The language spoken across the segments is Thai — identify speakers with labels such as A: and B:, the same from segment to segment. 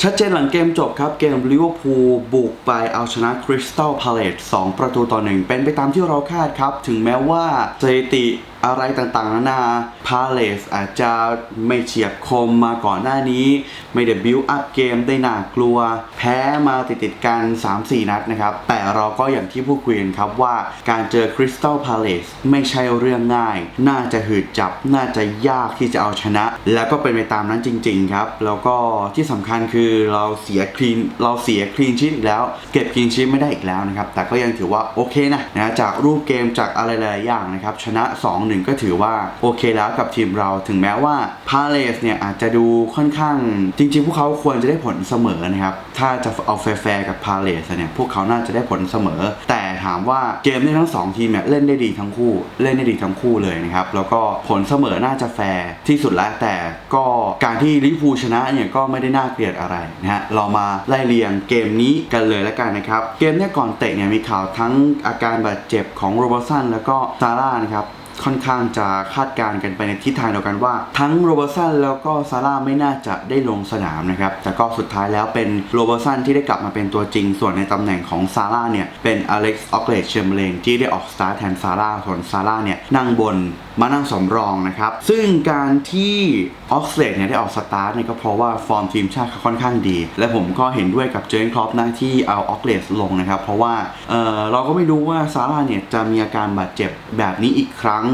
A: ชัดเจนหลังเกมจบครับ เกมลิเวอร์พูลบุกไปเอาชนะคริสตัลพาเลต2ประตูต่อหนึ่งเป็นไปตามที่เราคาดครับ ถึงแม้ว่าสถิติ อะไรต่างๆนานาพาเลสอาจจะไม่เฉียบคมมาก่อนหน้านี้ ไม่ได้บิวอัพเกมได้น่ากลัว แพ้มาติดๆกัน 3-4 นัดนะครับ แต่เราก็อย่างที่พูดคุยกันครับว่าการเจอคริสตัลพาเลสไม่ใช่เรื่องง่าย น่าจะหืดจับ น่าจะยากที่จะเอาชนะ แล้วก็เป็นไปตามนั้นจริง ๆ ครับ แล้วก็ที่สำคัญคือเราเสียคลีนเราเสียคลีนชีตอีกแล้ว เก็บคลีนชีตไม่ได้อีกแล้วนะครับแต่ก็ยังถือว่าโอเคนะนะจากรูปเกมจากอะไรหลายอย่างนะครับชนะ2-1ก็ถือว่าโอเคแล้วกับทีมเราถึงแม้ว่าพาเลสเนี่ยอาจจะดูค่อนข้าง จริง ๆ พวกเขาควรจะได้ผลเสมอนะครับ ถ้าจะเอาแฟร์กับพาเลสเนี่ยพวกเขาน่าจะได้ผลเสมอ แต่ถามว่าเกมในทั้งสองทีมเนี่ยเล่นได้ดีทั้งคู่ เล่นได้ดีทั้งคู่เลยนะครับ แล้วก็ผลเสมอน่าจะแฟร์ที่สุดแล้วแต่ก็การที่ลิเวอร์พูชนะเนี่ยก็ไม่ได้น่าเกลียดอะไรนะฮะเรามาไล่เรียงเกมนี้กันเลยแล้วกันนะครับ เกมเนี่ยก่อนเตะเนี่ยมีข่าวทั้งอาการบาดเจ็บของโรเบอร์สันแล้วก็ซาร่านะครับ ค่อนข้างจะคาดการณ์กันไปในทิศทางเดียวกันว่า ทั้งโรเบอร์สันแล้วก็ซาร่าไม่น่าจะได้ลงสนามนะครับแต่ก็สุดท้ายแล้วเป็นโรเบอร์สันที่ได้กลับมาเป็นตัวจริง ส่วนในตำแหน่งของซาร่าเนี่ยเป็นอเล็กซ์ออกเลตเชมเบรนที่ได้ออกสตาร์ทแทนซาร่าส่วนซาร่าเนี่ยนั่งบนมานั่งสำรองนะครับ ซึ่งการที่ออกเลตเนี่ยได้ออกสตาร์ทเนี่ยก็เพราะว่าฟอร์มทีมชาติเขาค่อนข้างดี และผมก็เห็นด้วยกับเจอร์เกนครอปนะที่เอาออกเลตลงนะครับ เพราะว่าเออเราก็ไม่รู้ว่าซาร่าเนี่ยจะมีอาการบาดเจ็บแบบนี้อีกครั้ง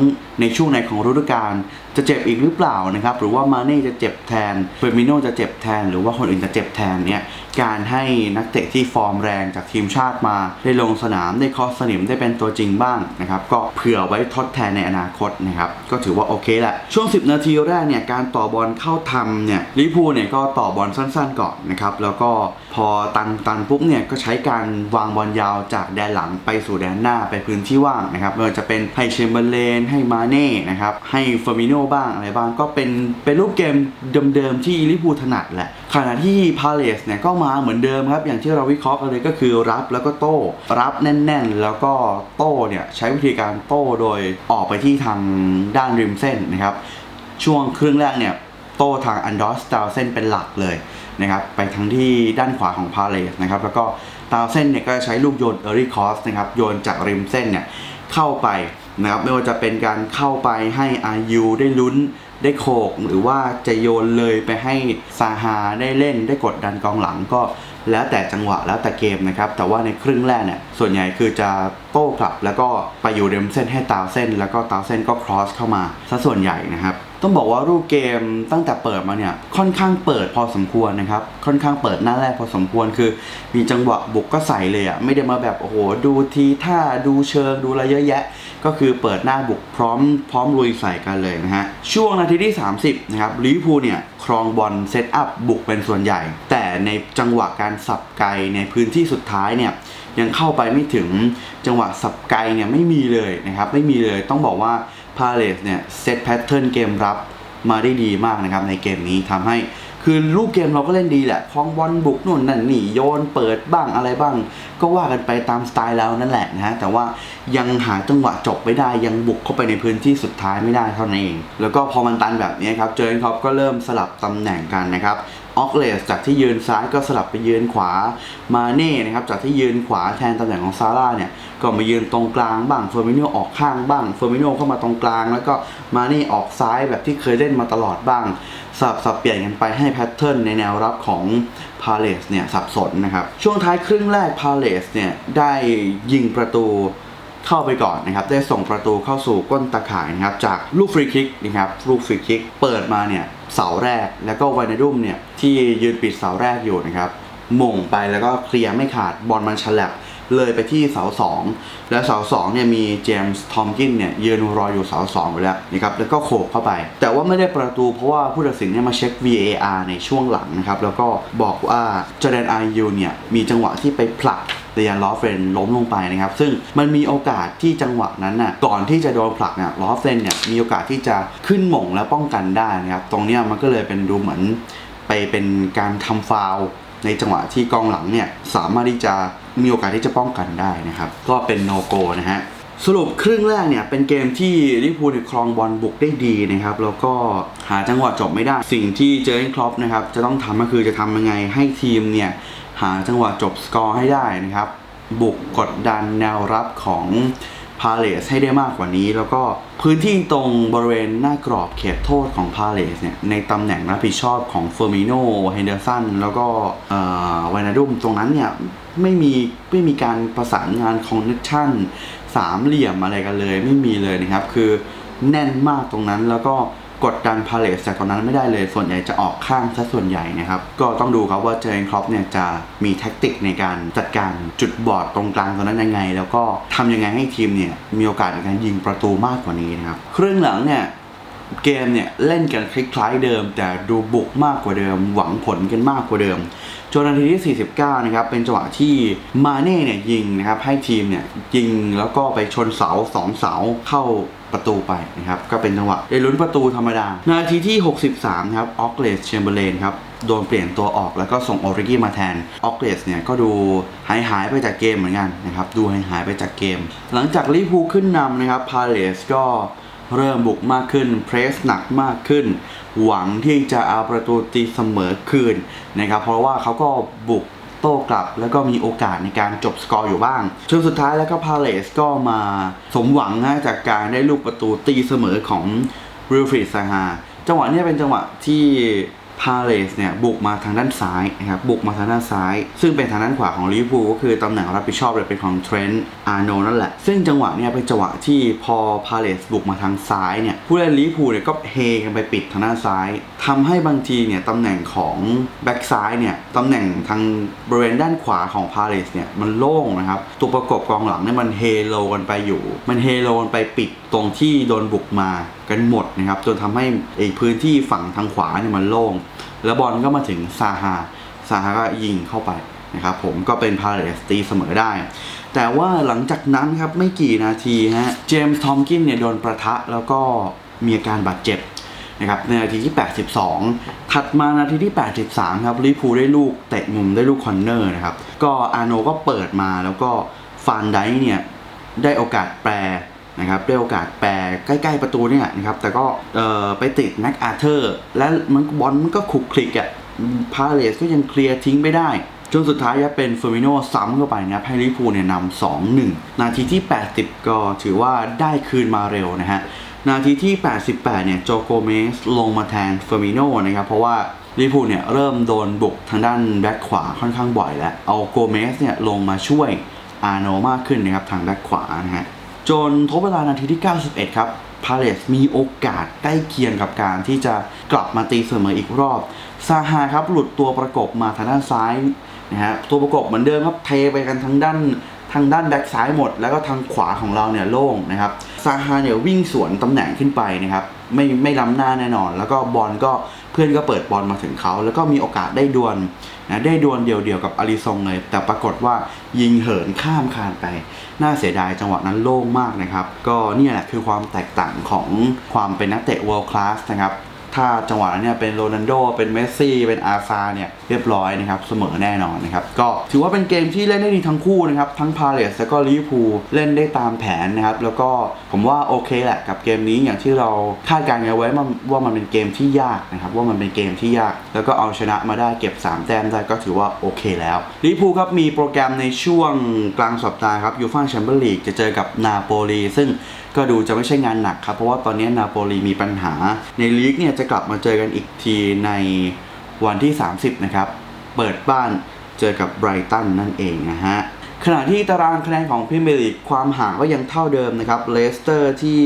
A: ในช่วงในของฤดูกาลจะเจ็บอีกหรือเปล่านะครับ หรือว่ามาเน่จะเจ็บแทนเฟอร์มิโนจะเจ็บแทน หรือว่าคนอื่นจะเจ็บแทนเนี่ยการให้นักเตะที่ฟอร์มแรงจากทีมชาติมา ได้ลงสนามได้คอสนิมได้เป็นตัวจริงบ้างนะครับ ก็เผื่อไว้ทดแทนในอนาคตนะครับก็ถือว่าโอเคแหละช่วง 10 นาทีแรกเนี่ยการต่อบอลเข้าทำเนี่ยลิพูเนี่ยก็ต่อบอลสั้นๆก่อนนะครับแล้วก็พอตันตันปุ๊บเนี่ยก็ใช้การวางบอลยาวจากแดนหลังไปสู่แดนหน้าไปพื้นที่ว่างนะครับไม่ว่าจะเป็นให้เชมเบอร์เลนให้มาเน่นะครับให้เฟอร์มิโนบ้างอะไรบ้างก็เป็นเป็นรูปเกมเดิมๆที่ลิเวอร์พูถนัดแหละขณะที่พาเลสเนี่ยก็มาเหมือนเดิมครับ อย่างที่เราวิเคราะห์กันเลยก็คือรับแล้วก็โต้รับแน่น ๆ แล้วก็โต้เนี่ยใช้วิธีการโต้โดยออกไปที่ทางด้านริมเส้นนะครับ ช่วงครึ่งแรกเนี่ยโต้ทางอันดอสตาวเส้นเป็นหลักเลยนะครับไปทั้งที่ด้านขวาของพาเลสนะครับแล้วก็ตาวเส้นเนี่ยก็ใช้ลูกโยนเอริคอสนะครับโยนจากริมเส้นเนี่ยเข้าไป นะครับไม่ว่าจะเป็นการเข้าไปให้อายุได้ลุ้นได้โขกหรือว่าจะโยนเลยไปให้ซาฮาได้เล่นได้กดดันกองหลังก็แล้วแต่จังหวะแล้วแต่เกมนะครับ แต่ว่าในครึ่งแรกเนี่ยส่วนใหญ่คือจะโต้กลับ แล้วก็ไปอยู่เริมเส้นให้ตาวเส้น แล้วก็ตาวเส้นก็ครอสเข้ามาซะส่วนใหญ่นะครับ ต้องบอกว่ารูปเกมตั้งแต่เปิดมาเนี่ยค่อนข้างเปิดพอสมควรนะครับ ค่อนข้างเปิดหน้าแรกพอสมควรคือ มีจังหวะบุกก็ใส่เลยอะ่ะไม่ได้มาแบบโอ้โหดูทีท่าดูเชิงดูอะไรเยอะแยะ ก็คือเปิดหน้าบุกพร้อมพร้อมลุยใส่กันเลยนะฮะช่วงนาทีที่ 30นะครับลิเวอร์พูลเนี่ยครองบอลเซตอัพบุกเป็นส่วนใหญ่ แต่ในจังหวะการสับไกลในพื้นที่สุดท้ายเนี่ยยังเข้าไปไม่ถึงจังหวะสับไกลเนี่ยไม่มีเลยนะครับไม่มีเลยต้องบอกว่า พาเลสเนี่ยเซตแพทเทิร์นเกมรับมาได้ดีมากนะครับในเกมนี้ทำให้คือลูกเกมเราก็เล่นดีแหละคลองบอลบุกนู่นนั่นนี่โยนเปิดบ้างอะไรบ้าง ก็ว่ากันไปตามสไตล์แล้วนั่นแหละนะฮะแต่ว่ายังหาจังหวะจบไม่ได้ยังบุกเข้าไปในพื้นที่สุดท้ายไม่ได้เท่านั้นเอง แล้วก็พอมันตันแบบนี้ครับเจอร์นครอปก็เริ่มสลับตำแหน่งกันนะครับ ออกเลสจากที่ยืนซ้ายก็สลับไปยืนขวามาเน่นะครับจากที่ยืนขวาแทนตำแหน่งของซาร่าเนี่ยก็มายืนตรงกลางบ้างเฟอร์มิโนออกข้างบ้างเฟอร์มิโนเข้ามาตรงกลาง แล้วก็มาเน่ออกซ้ายแบบที่เคยเล่นมาตลอดบ้างสลับสับเปลี่ยนกันไปให้แพทเทิร์นในแนวรับของพาเลสเนี่ยสับสนนะครับช่วงท้ายครึ่งแรกพาเลสเนี่ยได้ยิงประตู เข้าไปก่อนนะครับ ได้ส่งประตูเข้าสู่ก้นตาข่ายนะครับ จากลูกฟรีคิกนะครับลูกฟรีคิกเปิดมาเนี่ยเสาแรกแล้วก็ไวนาดุมเนี่ยที่ยืนปิดเสาแรกอยู่นะครับม่งไปแล้วก็เคลียร์ไม่ขาดบอลมันฉลับเลยไปที่เสาสองแล้วเสาสองเนี่ยมีเจมส์ทอมกินเนี่ยยืนรออยู่เสาสองไปแล้วนะครับแล้วก็โขกเข้าไป แต่ว่าไม่ได้ประตูเพราะว่าผู้ตัดสินเนี่ยมาเช็ค VAR ในช่วงหลังนะครับแล้วก็บอกว่าจอแดนอายูเนี่ยมีจังหวะที่ไปผลัก เดยานลอฟเฟนล้มลงไปนะครับ ซึ่งมันมีโอกาสที่จังหวะนั้นน่ะก่อนที่จะโดนผลักเนี่ยลอฟเฟนเนี่ยมีโอกาสที่จะขึ้นหม่งและป้องกันได้นะครับ ตรงนี้มันก็เลยเป็นดูเหมือนไปเป็นการทำฟาวในจังหวะที่กองหลังเนี่ยสามารถที่จะมีโอกาสที่จะป้องกันได้นะครับ ก็เป็นโนโกนะฮะสรุปครึ่งแรกเนี่ยเป็นเกมที่ลิพูลเนี่ยครองบอลบุกได้ดีนะครับ แล้วก็หาจังหวะจบไม่ได้ สิ่งที่เจอร์เกนคลอปนะครับจะต้องทำก็คือจะทำยังไงให้ทีมเนี่ย หาจังหวะจบสกอร์ให้ได้นะครับ บุกกดดันแนวรับของพาเลสให้ได้มากกว่านี้ แล้วก็พื้นที่ตรงบริเวณหน้ากรอบเขตโทษของพาเลสเนี่ยในตำแหน่งรับผิดชอบของเฟอร์มิโนเฮนเดอร์สันแล้วก็วานาดุมตรงนั้นเนี่ยไม่มีไม่มีการประสานงานของเนชั่นสามเหลี่ยมอะไรกันเลยไม่มีเลยนะครับ คือแน่นมากตรงนั้นแล้วก็ กดดันพาเลสจากตรงนั้นไม่ได้เลย ส่วนใหญ่จะออกข้างซะส่วนใหญ่นะครับ ก็ต้องดูครับว่าเจนครอปเนี่ยจะมีแท็กติกในการจัดการจุดบอดตรงกลางตรงนั้นยังไง แล้วก็ทำยังไงให้ทีมเนี่ยมีโอกาสในการยิงประตูมากกว่านี้นะครับครึ่งหลังเนี่ยเกมเนี่ยเล่นกันคล้ายๆเดิม แต่ดูบุกมากกว่าเดิม หวังผลกันมากกว่าเดิมจนนาทีที่ 49 นะครับ เป็นจังหวะที่มาเน่เนี่ยยิงนะครับ ให้ทีมเนี่ยยิงแล้วก็ไปชนเสาสองเสาเข้า ประตูไปนะครับ ก็เป็นจังหวะได้ลุ้นประตูธรรมดา นาทีที่ 63ครับออกเลสเชมเบอร์เลนครับโดนเปลี่ยนตัวออกแล้วก็ส่งออริกี้มาแทนออกเลสเนี่ยก็ดูหายหายไปจากเกมเหมือนกันนะครับดูหายหายไปจากเกม หลังจากลิพูขึ้นนำนะครับพาเลสก็เริ่มบุกมากขึ้นเพรสหนักมากขึ้น หวังที่จะเอาประตูตีเสมอคืนนะครับเพราะว่าเขาก็บุก โต้กลับ แล้วก็มีโอกาสในการจบสกอร์อยู่บ้างช่วงสุดท้ายแล้วก็พาเลสก็มาสมหวังนะจากการได้ลูกประตูตีเสมอของริลฟรีซาฮาจังหวะนี้เป็นจังหวะที่ พาเลสเนี่ยบุกมาทางด้านซ้ายนะครับบุกมาทางด้านซ้าย ซึ่งเป็นทางด้านขวาของลิเวอร์พูลก็คือตำแหน่งรับผิดชอบเลยเป็นของเทรนต์อาร์โนนั่นแหละ ซึ่งจังหวะเนี่ยเป็นจังหวะที่พอพาเลสบุกมาทางซ้ายเนี่ยผู้เล่นลิเวอร์พูลเนี่ยก็เฮกันไปปิดทางด้านซ้ายทำให้บางทีเนี่ยตำแหน่งของแบ็กซ้ายเนี่ยตำแหน่งทางบริเวณด้านขวาของพาเลสเนี่ยมันโล่งนะครับตัวประกบกองหลังเนี่ยมันเฮโลกันไปอยู่ มันเฮโลกันไปปิดตรงที่โดนบุกมา กันหมดนะครับจนทำให้ไอ้พื้นที่ฝั่งทางขวาเนี่ยมันโล่ง แล้วบอลก็มาถึงซาฮาซาฮาก็ยิงเข้าไปนะครับผมก็เป็นพาเลสตีเสมอได้ แต่ว่าหลังจากนั้นครับไม่กี่นาทีฮะเจมส์ทอมกินเนี่ยโดนประทะแล้วก็มีอาการบาดเจ็บนะครับในนาทีที่ 82 ถัดมานาทีที่ 83 ครับลิพูได้ลูกเตะมุมได้ลูกคอนเนอร์นะครับ ก็อาโนก็เปิดมาแล้วก็ฟานไดเนี่ยได้โอกาสแปร นะครับได้โอกาสแปรใกล้ๆประตูเนี่ยนะครับแต่ก็เออไปติดแม็กอาเธอร์ และมันบอลมันก็คลุกคลิกอะพาเลสก็ยังเคลียร์ทิ้งไม่ได้จนสุดท้ายจะเป็นเฟอร์มิโนซ้ำเข้าไปนะครับให้ลิพูเนี่ยนำสองหนึ่งนาทีที่ 80 ก็ถือว่าได้คืนมาเร็วนะฮะนาทีที่ 88 เนี่ยโจโกเมสลงมาแทนเฟอร์มิโนนะครับเพราะว่าลิพูเนี่ยเริ่มโดนบุกทางด้านแบ็คขวาค่อนข้างบ่อยแล้ว เอาโกเมสเนี่ยลงมาช่วยอาโนมากขึ้นนะครับทางแบ็คขวานะฮะ จนทบเวลานาทีที่ 91 ครับพาเลสมีโอกาสใกล้เคียงกับการที่จะกลับมาตีเสมออีกรอบซาฮาครับหลุดตัวประกบมาทางด้านซ้ายนะฮะตัวประกบเหมือนเดิมครับเทไปกันทางด้านทางด้านแบ็กซ้ายหมด แล้วก็ทางขวาของเราเนี่ยโล่งนะครับซาฮาเนี่ยวิ่งสวนตำแหน่งขึ้นไปนะครับไม่ไม่ล้ำหน้าแน่นอน แล้วก็บอลก็ พื่อนก็เปิดบอลมาถึงเขาแล้วก็มีโอกาสได้ดวลนะได้ดวลเดียวๆกับอาริซงเลย แต่ปรากฏว่ายิงเหินข้ามคานไป น่าเสียดายจังหวะนั้นโล่งมากนะครับ ก็เนี่ยแหละคือความแตกต่างของความเป็นนักเตะ world class นะครับ ถ้าจังหวะนั้นเนี่ยเป็นโรนัลโด เป็นเมสซี่ เป็นอาซาเนี่ยเรียบร้อยนะครับเสมอแน่นอนนะครับก็ถือว่าเป็นเกมที่เล่นได้ดีทั้งคู่นะครับทั้งพาเลสแล้วก็ลิเวอร์พูลเล่นได้ตามแผนนะครับแล้วก็ผมว่าโอเคแหละกับเกมนี้อย่างที่เราคาดการณ์ไว้ว่าว่ามันเป็นเกมที่ยากนะครับว่ามันเป็นเกมที่ยาก แล้วก็เอาชนะมาได้เก็บ 3 แต้มได้ก็ถือว่าโอเคแล้วลิเวอร์พูลครับมีโปรแกรมในช่วงกลางสัปดาห์ครับยูฟ่าแชมเปี้ยนลีกจะเจอกับนาโปลีซึ่ง ก็ดูจะไม่ใช่งานหนักครับ เพราะว่าตอนนี้นาโปลีมีปัญหา ในลีกเนี่ยจะกลับมาเจอกันอีกทีในวันที่ 30 นะครับ เปิดบ้านเจอกับไบรตันนั่นเองนะฮะขณะที่ตารางคะแนนของพรีเมียร์ลีกความห่างก็ยังเท่าเดิมนะครับเลสเตอร์ที่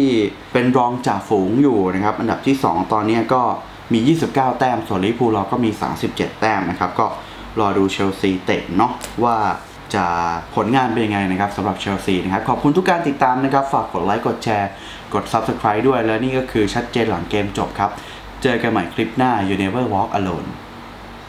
A: เป็นรองจ่าฝูงอยู่นะครับ อันดับที่ 2 ตอนนี้ก็มี 29 แต้ม ส่วนลิเวอร์พูลเราก็มี 37 แต้มนะครับ ก็รอดูเชลซีเตะเนาะว่า จะผลงานเป็นยังไงนะครับสำหรับเชลซีนะครับ ขอบคุณทุกการติดตามนะครับ ฝากกดไลค์กดแชร์ กด Subscribe ด้วย และนี่ก็คือชัดเจนหลังเกมจบครับ เจอกันใหม่คลิปหน้า You Never Walk Alone